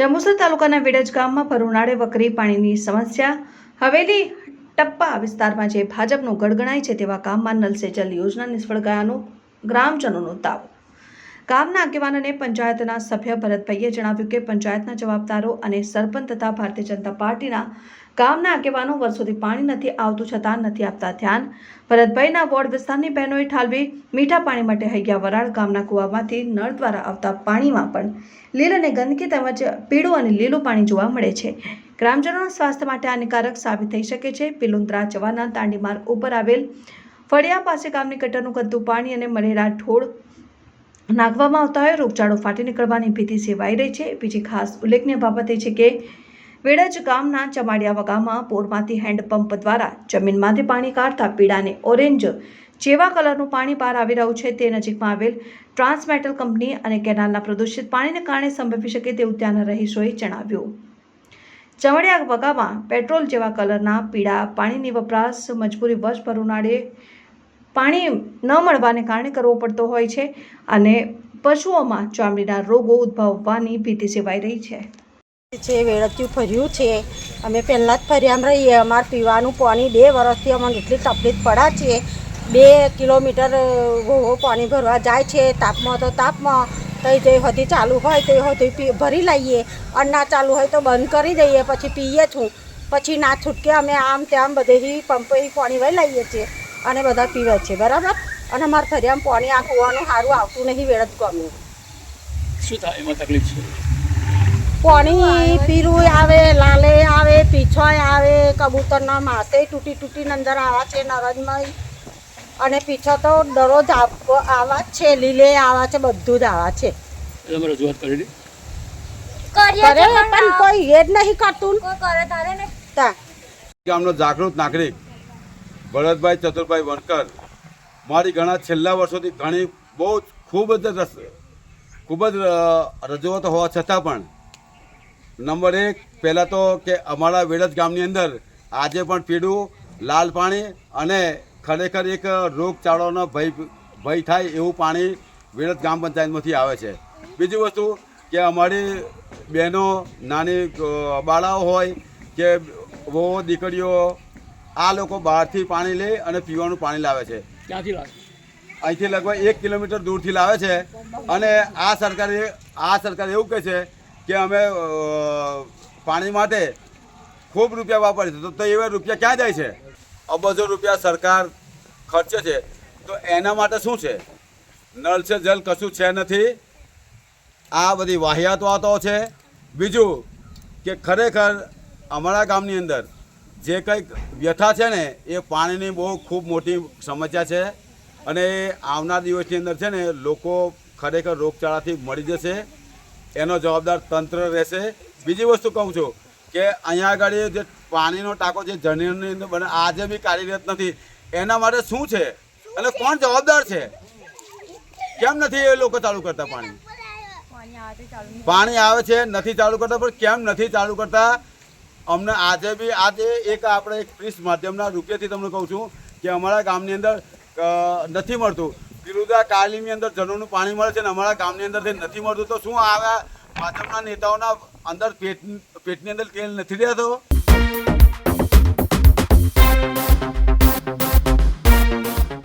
જંબુસર તાલુકાના વિડજ ગામમાં ઉનાળે વકરી પાણીની સમસ્યા. હવેલી ટપ્પા વિસ્તારમાં જે ભાજપનું ગડગણાય છે તેવા ગામમાં નલ સે યોજના નિષ્ફળ ગયાનો ગ્રામજનોનો દાવો. ગામના આગેવાન અને પંચાયતના સભ્ય ભરતભાઈએ જણાવ્યું કે પંચાયતના જવાબદારો અને સરપંચ તથા ભારતીય જનતા પાર્ટીના ગામના આગેવાનો વર્ષોથી પાણી નથી આવતું છતાં નથી આપતા ધ્યાન. ભરતભાઈના વોર્ડ વિસ્તારની બહેનોએ ઠાલવી, મીઠા પાણી માટે હૈયા વરાળ ગામના કૂવામાંથી નળ દ્વારા આવતા પાણીમાં પણ લીલ અને ગંદકી તેમજ પીળું અને લીલું પાણી જોવા મળે છે. ગ્રામજનોના સ્વાસ્થ્ય માટે હાનિકારક સાબિત થઈ શકે છે. પિલુંદ્રા જવાના દાંડી માર્ગ ઉપર આવેલ ફળિયા પાસે ગામની ગટરનું ગંદુ પાણી અને મળેલા ઢોળ નાખવામાં આવતા હોય, રોગચાળો ફાટી નીકળવાની ભીતિ સેવાઈ રહી છે. બીજી ખાસ ઉલ્લેખનીય બાબત એ છે કે વેડજ ગામના ચમાડિયા વગામાં પોરમાંથી હેન્ડપંપ દ્વારા જમીનમાંથી પાણી કાઢતા પીળાને ઓરેન્જ જેવા કલરનું પાણી બહાર આવી રહ્યું છે. તે નજીકમાં આવેલ ટ્રાન્સમેટલ કંપની અને કેનાલના પ્રદૂષિત પાણીને કારણે સંભવી શકે તેવું ત્યાંના રહીશોએ જણાવ્યું. ચમડિયા વગામાં પેટ્રોલ જેવા કલરના પીળા પાણીની વપરાશ મજબૂરી વર્ષ ભર ઉનાળે પાણી ન મળવાને કારણે કરવો પડતો હોય છે અને પશુઓમાં ચામડીના રોગો ઉદ્ભવવાની ભીતિ સેવાઈ રહી છે. જે વેળચ્યું ફર્યું છે, અમે પહેલાં જ ફર્યામાં રહીએ. અમારે પીવાનું પાણી બે વર્ષથી અમને એટલી તકલીફ પડે છે. બે કિલોમીટર ઘોઘો પાણી ભરવા જાય છે. તાપમાં તો તાપમાં. તો જે હજી ચાલુ હોય તે હજી ભરી લઈએ. અને ના ચાલુ હોય તો બંધ કરી દઈએ. પછી પીએ છું. પછી ના છૂટકે અમે આમ તેમ બધેથી પંપેથી પાણી વહી લઈએ છીએ. અને બધા પીવે છે બરાબર? અને અમારે ફરિયામાં પાણી આ કૂવાનું સારું આવતું નહીં વેળત ગમ્યું. શું થાય? એમાં તકલીફ છે? પાણી પીરું આવે લાલે આવે પીછોય આવે કબૂતરના માસે તૂટી તૂટીને અંદર આવા છે નરજમય. અને પીછો તો દરરોજ આવ- આવા છે લીલે આવા છે બધું જ આવા છે. રજૂઆત કરેલી કરે પણ કોઈ એ જ નહીં કરતું તા. ગામનો જાગૃત નાગરિક. ભરતભાઈ ચતુરભાઈ વણકર, મારી ઘણા છેલ્લા વર્ષોથી ઘણી બહુ જ ખૂબ જ રસ, ખૂબ જ રજૂઆત હોવા છતાં પણ, નંબર એક, પહેલાં તો કે અમારા વેડજ ગામની અંદર આજે પણ પીળું લાલ પાણી અને ખરેખર એક રોગચાળોનો ભય ભય થાય એવું પાણી વેડજ ગ્રામ પંચાયતમાંથી આવે છે. બીજી વસ્તુ કે અમારી બહેનો, નાની બાળાઓ હોય કે વહુ દીકરીઓ આ લોકો બહારથી પાણી લે અને પીવાનું પાણી લાવે છે. ક્યાંથી લાવે? અહીંથી લગભગ એક કિલોમીટર દૂરથી લાવે છે. અને આ સરકારે આ સરકાર એવું કહે છે કે અમે પાણી માટે ખૂબ રૂપિયા વાપરે છે તો તો એવા રૂપિયા ક્યાં જાય છે? અબજો રૂપિયા સરકાર ખર્ચે છે તો એના માટે શું છે? નળ છે જલ કશું છે નથી. આ બધી વાહિયાત વાતો છે. બીજું કે ખરેખર અમારા ગામની અંદર જે કંઈક વ્યથા છે ને એ પાણીની બહુ ખૂબ મોટી સમસ્યા છે અને આવનાર દિવસની અંદર છે ને લોકો ખરેખર રોગચાળાથી મળી જશે. એનો જવાબદાર તંત્ર રહેશે. બીજી વસ્તુ કહું છું કે અહીંયા આગળ જે પાણીનો ટાંકો જે જમીનની અંદર બને આજે બી કાર્યરત નથી એના માટે શું છે? અને કોણ જવાબદાર છે? કેમ નથી એ લોકો ચાલુ કરતા પાણી? પાણી આવે છે નથી ચાલુ કરતા પણ કેમ નથી ચાલુ કરતા? અમને આજે બી આજે એક આપણે એક પ્રિસ માધ્યમના રૂપિયાથી તમને કહું છું કે અમારા ગામની અંદર નથી મળતું. પિરુદા કાલીની અંદર જનોનું પાણી મળે છે ને અમારા ગામની અંદરથી નથી મળતું. તો શું આવા ભાજપના નેતાઓના અંદર પેટ, પેટની અંદર તેલ નથી રહેતો?